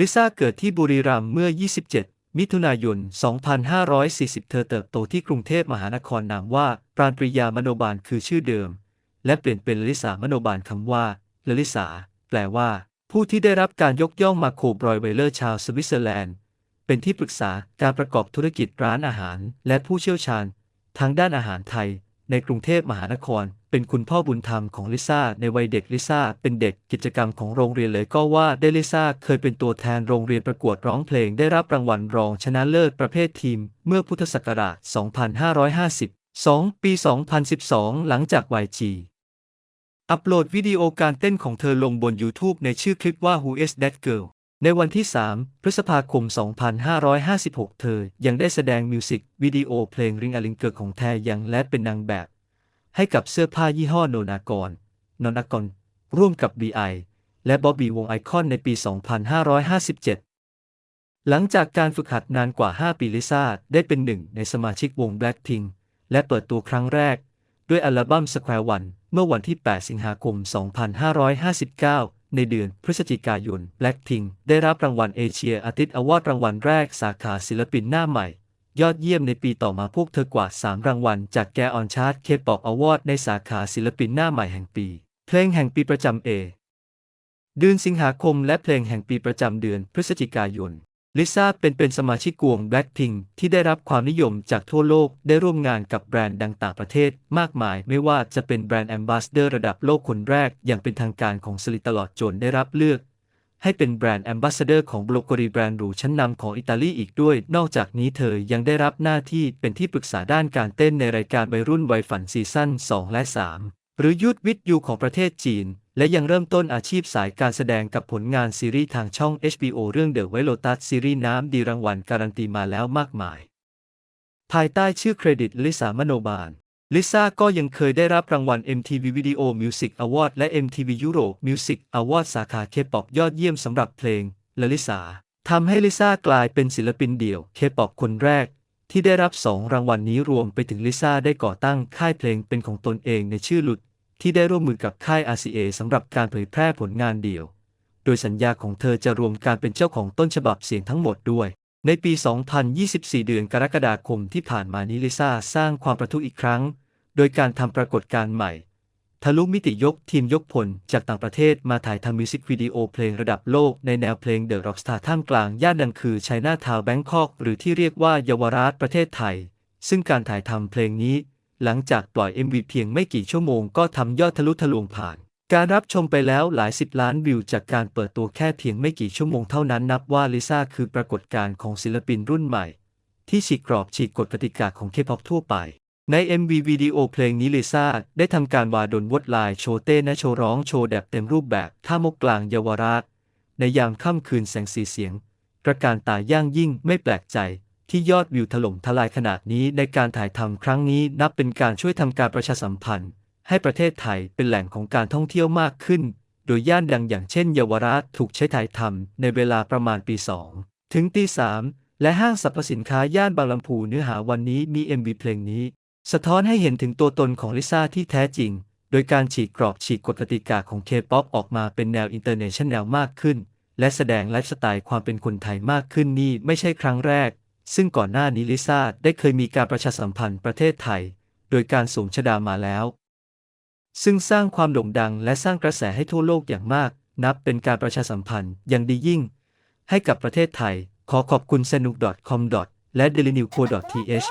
ลิซ่าเกิดที่บุรีรัมย์เมื่อ 27 มิถุนายน 2540 เธอเติบโตที่กรุงเทพมหานครนามว่า ปราณปริยามโนบาลคือชื่อเดิม และเปลี่ยนเป็นลลิสามโนบาลคำว่าลลิสาแปลว่า ผู้ที่ได้รับการยกย่องมาโคบรอยไวเลอร์ชาวสวิตเซอร์แลนด์ เป็นที่ปรึกษาการประกอบธุรกิจร้านอาหาร และผู้เชี่ยวชาญ ทางด้านอาหารไทย ในกรุงเทพมหานคร เป็นคุณพ่อบุญธรรมของลิซ่าในวัยเด็กลิซ่าเป็นเด็กกิจกรรมของโรงเรียนเลยก็ว่าได้ลิซ่าเคยเป็นตัวแทนโรงเรียนประกวดร้องเพลงได้รับรางวัลรองชนะเลิศประเภททีม เมื่อพุทธศักราช 2552 ปี 2012 หลังจาก YG อัปโหลดวิดีโอการเต้นของเธอลงบน YouTube ในชื่อคลิปว่า Who is that girl ในวันที่ 3 พฤษภาคม 2556 เธอยังได้แสดงมิวสิกวิดีโอเพลงริงอลิงเกิดของแทยังและเป็นนางแบบ ให้กับเสื้อผ้ายี่ห้อโนนากรนนากรร่วมกับ BI และบ๊อบบี้วงไอคอนในปี 2557 หลังจากการฝึกหัดนานกว่า 5 ปีลิซ่าได้เป็นหนึ่งในสมาชิกวง Blackpink และเปิดตัวครั้งแรก ด้วยอัลบั้ม Square One เมื่อวันที่ 8 สิงหาคม 2559 ในเดือนพฤศจิกายน Blackpink ได้รับรางวัลเอเชียอาทิตย์อวอร์ดรางวัลแรกสาขาศิลปินหน้าใหม่ ยอดเยี่ยมในปีต่อมาพวกเธอกว่า 3 รางวัลจากแกออนชาร์ตเคปอกอวอร์ดในสาขาศิลปินหน้าใหม่แห่งปี เพลงแห่งปีประจำเอเดือนสิงหาคมและเพลงแห่งปีประจำเดือนพฤศจิกายน ลิซ่าเป็นเป็นสมาชิกวง Blackpink ที่ได้รับความนิยมจากทั่วโลกได้ร่วมงานกับแบรนด์ดังต่างประเทศมากมาย ไม่ว่าจะเป็นแบรนด์แอมบาสเดอร์ระดับโลกคนแรก อย่างเป็นทางการของสลิตลอดจนได้รับเลือก ให้เป็นแบรนด์แอมบาสเดอร์ของบล็อกรีแบรนด์หรูชั้นนำของอิตาลีอีกด้วย นอกจากนี้เธอยังได้รับหน้าที่เป็นที่ปรึกษาด้านการเต้นในรายการวัยรุ่นวัยฝันซีซั่น2และ 3 หรือยุทวิทยูของประเทศจีน และยังเริ่มต้นอาชีพสายการแสดงกับผลงานซีรีส์ทางช่อง HBO เรื่อง The White Lotus ซีรีส์น้ำดีรางวัลการันตีมาแล้วมากมาย ภายใต้ชื่อเครดิตลิซ่ามโนบาล ลิซ่าก็ยังเคยได้รับรางวัล MTV Video Music Award และ MTV Europe Music Award สาขาเคป๊อปยอดเยี่ยมสำหรับเพลงและลิซ่าทำให้ลิซ่ากลายเป็นศิลปินเดี่ยวเคป๊อปคนแรก ที่ได้รับสองรางวัลนนี้รวมไปถึงลิซ่าได้ก่อตั้งค่ายเพลงเป็นของตนเองในชื่อหลุด ที่ได้ร่วมมือกับค่าย RCA สำหรับการเผยแพร่ผลงานเดี่ยว โดยสัญญาของเธอจะรวมการเป็นเจ้าของต้นฉบับเสียงทั้งหมดด้วย ในปี 2024 เดือนกรกฎาคมที่ผ่านมานี้ลิซ่าสร้างความประทุอีกครั้ง โดยการทำปรากฏการณ์ใหม่ ทะลุมิติยกทีมยกพลจากต่างประเทศมาถ่ายทำมิวสิกวิดีโอเพลงระดับโลกในแนวเพลงเดอะร็อกสตาร์ท่ามกลางย่านดังคือไชน่าทาวน์แบงคอกหรือที่เรียกว่าเยาวราชประเทศไทย ซึ่งการถ่ายทำเพลงนี้ หลังจากปล่อย MV เพียงไม่กี่ชั่วโมงก็ทำยอดทะลุทะลวงผ่าน การรับชมไปแล้วหลายสิบล้านวิวจากการเปิดตัวแค่เพียงไม่กี่ชั่วโมงเท่านั้นนับว่าลิซ่าคือปรากฏการณ์ของศิลปินรุ่นใหม่ ที่ฉีกกรอบฉีกกฎกติกาของเคป๊อปทั่วไป ใน MV วิดีโอเพลงนี้ลิซ่าได้ทำการวาดนวดลายโชว์เต้นและโชว์ร้องโชว์แบบเต็มรูปแบบท่ามกกลางเยาวราช ในยามค่ำคืนแสงสีเสียงตระการตาย่างยิ่งไม่แปลกใจ ที่ยอดวิวถล่มทลายขนาดนี้ในการถ่ายทำครั้งนี้นับเป็นการช่วยทำการประชาสัมพันธ์ ให้ประเทศไทยเป็นแหล่งของการท่องเที่ยวมากขึ้น โดยย่านดังอย่างเช่นเยาวราชถูกใช้ถ่ายทำในเวลาประมาณปี 2 ถึงตี3และห้างสรรพสินค้าย่านบางลำพูเนื้อหาวันนี้มี MV เพลงนี้ สะท้อนให้เห็นถึงตัวตนของลิซ่าที่แท้จริง โดยการฉีกกรอบฉีกกฎกติกาของเคป๊อปออกมาเป็นแนวอินเตอร์เนชั่นแนลมากขึ้น และแสดงไลฟ์สไตล์ความเป็นคนไทยมากขึ้นนี่ไม่ใช่ครั้งแรก ซึ่งก่อนหน้านี้ลิซ่าได้เคยมีการประชาสัมพันธ์ประเทศไทย โดยการสวมชดามาแล้ว ซึ่งสร้างความโด่งดังและสร้างกระแสให้ทั่วโลกอย่างมาก นับเป็นการประชาสัมพันธ์อย่างดียิ่ง ให้กับประเทศไทย ขอขอบคุณ senuk.com และ delinew.co.th